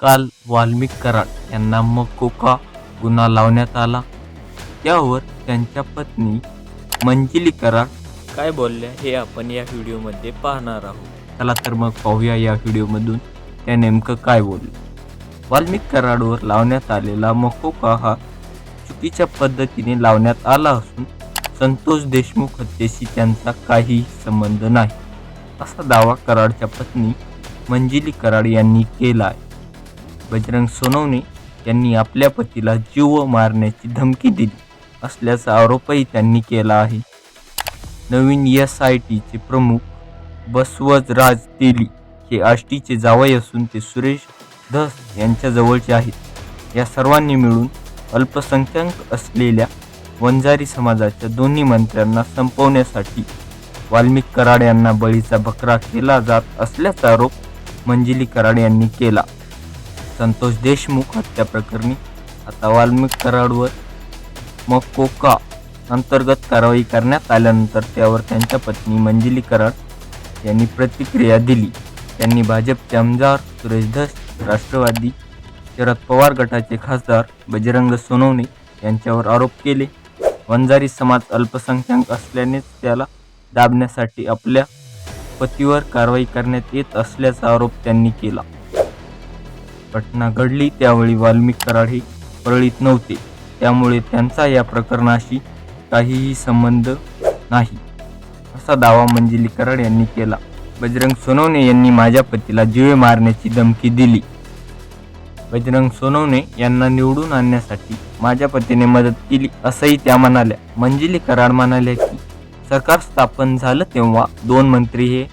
काल वाल्मिक कराड यांना मकोका गुन्हा लावण्यात आला. त्यावर त्यांच्या पत्नी मंजिली कराड काय बोलल्या हे आपण या व्हिडिओमध्ये पाहणार आहोत. चला तर मग पाहूया या व्हिडिओमधून त्या नेमकं काय बोलले वाल्मिक कराडवर लावण्यात आलेला मकोका हा चुकीच्या पद्धतीने लावण्यात आला असून संतोष देशमुख हत्येशी त्यांचा काहीही संबंध नाही. असा दावा कराडच्या पत्नी मंजिली कराड यांनी केला आहे बजरंग सोनवणे यांनी आपल्या पतीला जीव मारण्याची धमकी दिली असल्याचा आरोपही त्यांनी केला आहे. नवीन एस आय टीचे प्रमुख बसवराज तेली हे आष्टीचे जावई असून ते सुरेश धस यांच्या जवळचे आहेत. या सर्वांनी मिळून अल्पसंख्याक असलेल्या वंजारी समाजाच्या दोन्ही मंत्र्यांना संपवण्यासाठी वाल्मिक कराड यांना बळीचा बकरा केला जात असल्याचा आरोप मंजिली कराड यांनी केला. संतोष देशमुख हत्या प्रकरणी आता वाल्मिक कराडवर मकोका अंतर्गत कारवाई करण्यात आल्यानंतर त्यावर त्यांच्या पत्नी मंजिली कराड यांनी प्रतिक्रिया दिली. त्यांनी भाजपचे आमदार सुरेश धस राष्ट्रवादी शरद पवार गटाचे खासदार बजरंग सोनवणे यांच्यावर आरोप केले. वंजारी समाज अल्पसंख्याक असल्यानेच त्याला दाबण्यासाठी आपल्या पतीवर कारवाई करण्यात येत असल्याचा आरोप त्यांनी केला. घटना घडली त्यावेळी वाल्मिक कराड हे परळीत नव्हते. त्यामुळे त्यांचा या प्रकरणाशी काहीही संबंध नाही. असा दावा मंजिली कराड यांनी केला. बजरंग सोनवणे यांनी माझ्या पतीला जीवे मारण्याची धमकी दिली. बजरंग सोनवणे यांना निवडून आणण्यासाठी माझ्या पतीने मदत केली असंही त्या म्हणाल्या. मंजिली कराड म्हणाल्या की सरकार स्थापन झालं तेव्हा दोन मंत्री हे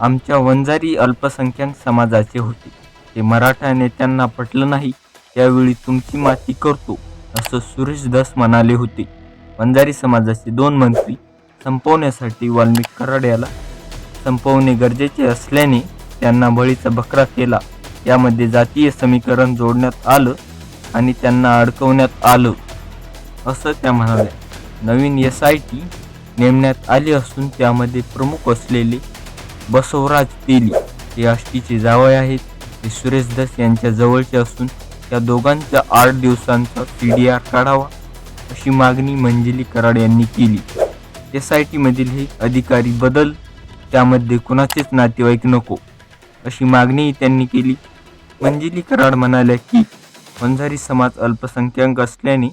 आमच्या वंजारी अल्पसंख्याक समाजाचे होते. ते मराठा नेत्यांना पटलं नाही त्यावेळी तुमची माती करतो असं सुरेश धस म्हणाले होते. वंजारी समाजाचे दोन मंत्री संपवण्यासाठी वाल्मिक कराड याला संपवणे गरजेचे असल्याने त्यांना बळीचा बकरा केला. यामध्ये जातीय समीकरण जोडण्यात आलं आणि त्यांना अडकवण्यात आलं असं त्या म्हणाल्या. नवीन एस आय टी नेमण्यात आली असून त्यामध्ये प्रमुख असलेले बसवराज तेली हे आष्टीचे जावय आहेत. हे सुरेश दास यांच्या जवळचे असून त्या दोघांचा आठ दिवसांचा सी डी आर काढावा अशी मागणी मंजिली कराड यांनी केली. एस आय टीमधील हे अधिकारी बदल त्यामध्ये कुणाचेच नातेवाईक नको अशी मागणीही त्यांनी केली. मंजिली कराड म्हणाल्या की वंजारी समाज अल्पसंख्याक असल्याने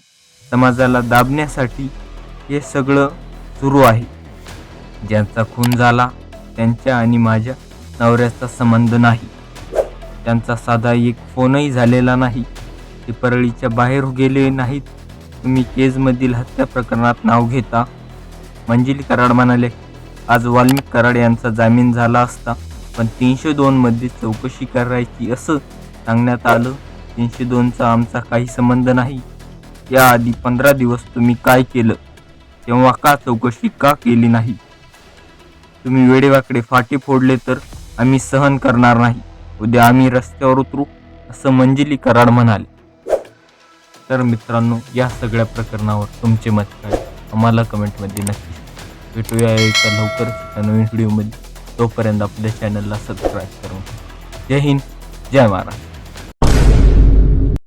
समाजाला दाबण्यासाठी हे सगळं सुरू आहे. ज्यांचा खून झाला त्यांच्या आणि माझ्या नवऱ्याचा संबंध नाही. त्यांचा साधा एक फोनही झालेला नाही. ते परळीच्या बाहेर गेले नाहीत. तुम्ही केजमधील हत्या प्रकरणात नाव घेता. मंजिली कराड म्हणाले आज वाल्मिक कराड यांचा जामीन झाला असता पण तीनशे दोनमध्ये चौकशी करायची असं सांगण्यात आलं. तीनशे दोनचा आमचा काही संबंध नाही. याआधी पंधरा दिवस तुम्ही काय केलं? तेव्हा का चौकशी का केली नाही? तुम्ही वेडेवाकडे फाटे फोडले तर आम्ही सहन करणार नाही. उद्या आम्ही रस्त्यावर उतरू असं मंजिली कराड म्हणाले. तर मित्रांनो या सगळ्या प्रकरणावर तुमचे मत काय? आम्हाला कमेंटमध्ये नक्की भेटूया एका लवकरच नवीन व्हिडिओमध्ये. तोपर्यंत आपल्या चॅनलला सबस्क्राईब करून जय हिंद जय महाराष्ट्र.